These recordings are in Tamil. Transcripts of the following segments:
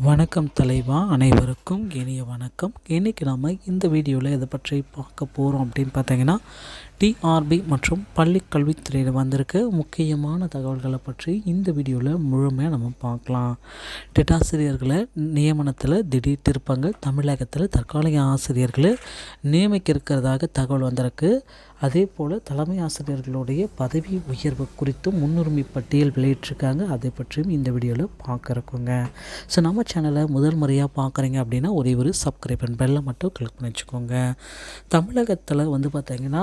வணக்கம் தலைவா அனைவருக்கும் இனிய வணக்கம். இன்றைக்கி நம்ம இந்த வீடியோவில் எதை பற்றி பார்க்க போகிறோம் அப்படின்னு பார்த்தீங்கன்னா டிஆர்பி மற்றும் பள்ளி கல்வித்துறையில் வந்திருக்க முக்கியமான தகவல்களை பற்றி இந்த வீடியோவில் முழுமையாக நம்ம பார்க்கலாம். டெட்டாசிரியர்களை நியமனத்தில் திடீர் திருப்பங்கள் தமிழகத்தில் தற்காலிக ஆசிரியர்களை நியமிக்க இருக்கிறதாக தகவல் வந்திருக்கு. அதே போல் தலைமை ஆசிரியர்களுடைய பதவி உயர்வு குறித்தும் முன்னுரிமை பட்டியல் வெளியிட்டிருக்காங்க. அதை பற்றியும் இந்த வீடியோவில் பார்க்குறக்குங்க ஸோ நம்ம சேனலை முதல் முறையாக பார்க்குறீங்க அப்படின்னா ஒரே ஒரு சப்ஸ்கிரைப் பண்ண பெல்லை மட்டும் கிளிக் பண்ணி வச்சுக்கோங்க. தமிழகத்தில் வந்து பார்த்திங்கன்னா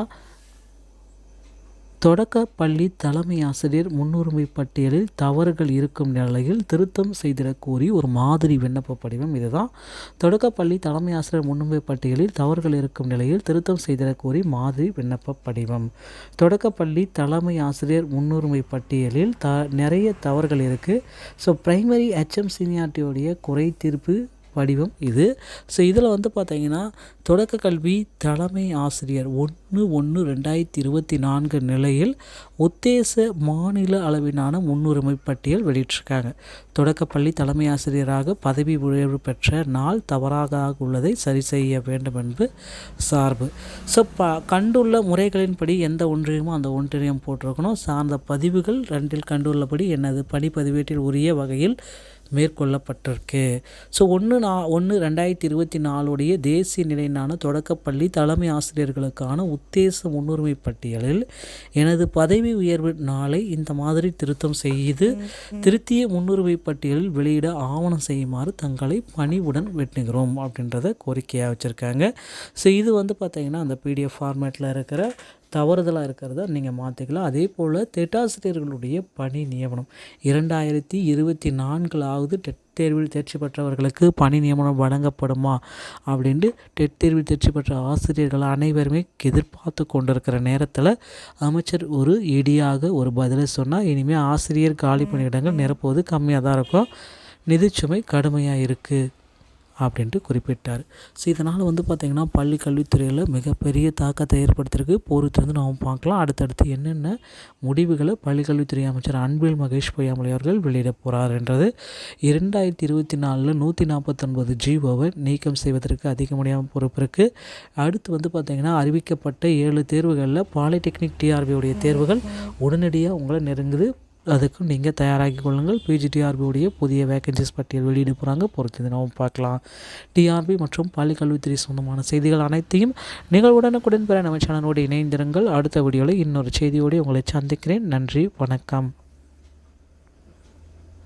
தொடக்க பள்ளி தலைமை ஆசிரியர் முன்னுரிமை பட்டியலில் தவறுகள் இருக்கும் நிலையில் திருத்தம் செய்திடக் கோரி ஒரு மாதிரி விண்ணப்ப படிவம் இதுதான். தொடக்க பள்ளி தலைமை ஆசிரியர் முன்னுரிமை பட்டியலில் தவறுகள் இருக்கும் நிலையில் திருத்தம் செய்திடக் கோரி மாதிரி விண்ணப்ப படிவம். தொடக்க பள்ளி தலைமை ஆசிரியர் முன்னுரிமை பட்டியலில் த நிறைய தவறுகள் இருக்குது ஸோ ப்ரைமரி ஹெச்எம் சீனியாரிட்டியோடைய குறை தீர்ப்பு வடிவம் இது. ஸோ இதில் வந்து பார்த்திங்கன்னா தொடக்க கல்வி தலைமை ஆசிரியர் ஒன்று ஒன்று ரெண்டாயிரத்தி இருபத்தி நான்கு நிலையில் உத்தேச மாநில அளவிலான முன்னுரிமை பட்டியல் வெளியிட்டிருக்காங்க. தொடக்கப்பள்ளி தலைமை ஆசிரியராக பதவி உயர்வு பெற்ற நாள் தவறாக உள்ளதை சரி செய்ய வேண்டும் என்பது சார்பு. ஸோ ப கண்டுள்ள முறைகளின்படி எந்த ஒன்றியமோ அந்த ஒன்றியம் போட்டிருக்கணும். சார்ந்த பதிவுகள் ரெண்டில் கண்டுள்ளபடி எனது பணி பதிவேட்டில் உரிய வகையில் மேற்கொள்ளப்பட்டிருக்கு. ஸோ ஒன்று நா ஒன்று ரெண்டாயிரத்தி இருபத்தி நாலுடைய தேசிய நிலையிலான தொடக்கப்பள்ளி தலைமை ஆசிரியர்களுக்கான உத்தேச முன்னுரிமை பட்டியலில் எனது பதவி உயர்வு நாளை இந்த மாதிரி திருத்தம் செய்து திருத்திய முன்னுரிமை பட்டியலில் வெளியிட ஆவணம் செய்யுமாறு தங்களை பணிவுடன் வெட்டுகிறோம் அப்படின்றத கோரிக்கையாக வச்சுருக்காங்க. ஸோ இது வந்து பார்த்திங்கன்னா அந்த பிடிஎஃப் ஃபார்மேட்டில் இருக்கிற தவறுதலாக இருக்கிறத நீங்கள் மாற்றிக்கலாம் அதே போல் தெட்டாசிரியர்களுடைய பணி நியமனம். இரண்டாயிரத்தி இருபத்தி நான்கிலாவது டெட் தேர்வில் தேர்ச்சி பெற்றவர்களுக்கு பணி நியமனம் வழங்கப்படுமா அப்படின்ட்டு டெட் தேர்வில் தேர்ச்சி பெற்ற ஆசிரியர்கள் அனைவருமே எதிர்பார்த்து கொண்டிருக்கிற நேரத்தில் அமைச்சர் ஒரு இடியாக ஒரு பதிலை சொன்னால் இனிமேல் ஆசிரியர் காலி பணியிடங்கள் நிரப்புவது கம்மியாக தான் இருக்கும் நிதிச்சுமை கடுமையாக இருக்குது அப்படின்ட்டு குறிப்பிட்டார். ஸோ இதனால் வந்து பார்த்திங்கன்னா பள்ளி கல்வித்துறையில் மிகப்பெரிய தாக்கத்தை ஏற்படுத்தியிருக்கு. பொறுத்திருந்து நாம் பார்க்கலாம். அடுத்தடுத்து என்னென்ன முடிவுகளை பள்ளி கல்வித்துறை அமைச்சர் அன்பில் மகேஷ் பொய்யாமலை அவர்கள் வெளியிட போகிறார் என்றது. இரண்டாயிரத்தி இருபத்தி நாலில் நூற்றி நாற்பத்தொன்பது ஜிஓவை நீக்கம் செய்வதற்கு அதிகமடியான பொறுப்பு இருக்குது அடுத்து வந்து பார்த்திங்கன்னா அறிவிக்கப்பட்ட ஏழு தேர்வுகளில் பாலிடெக்னிக் டிஆர்பியுடைய தேர்வுகள் உடனடியாக உங்களை நெருங்குது. அதுக்கும் நீங்கள் தயாராகி கொள்ளுங்கள். பிஜிடிஆர்பியுடைய புதிய வேகன்சிஸ் பட்டியல் வெளியிட போகிறாங்க பொறுத்து தினமும் பார்க்கலாம். டிஆர்பி மற்றும் பள்ளிக்கல்வித்துறை சொந்தமான செய்திகள் அனைத்தையும் நீங்கள் உடனுக்குடன் பெற நம்ம சேனலோடு இணைந்திருங்கள். அடுத்த வீடியோவில் இன்னொரு செய்தியோடு உங்களை சந்திக்கிறேன். நன்றி வணக்கம்.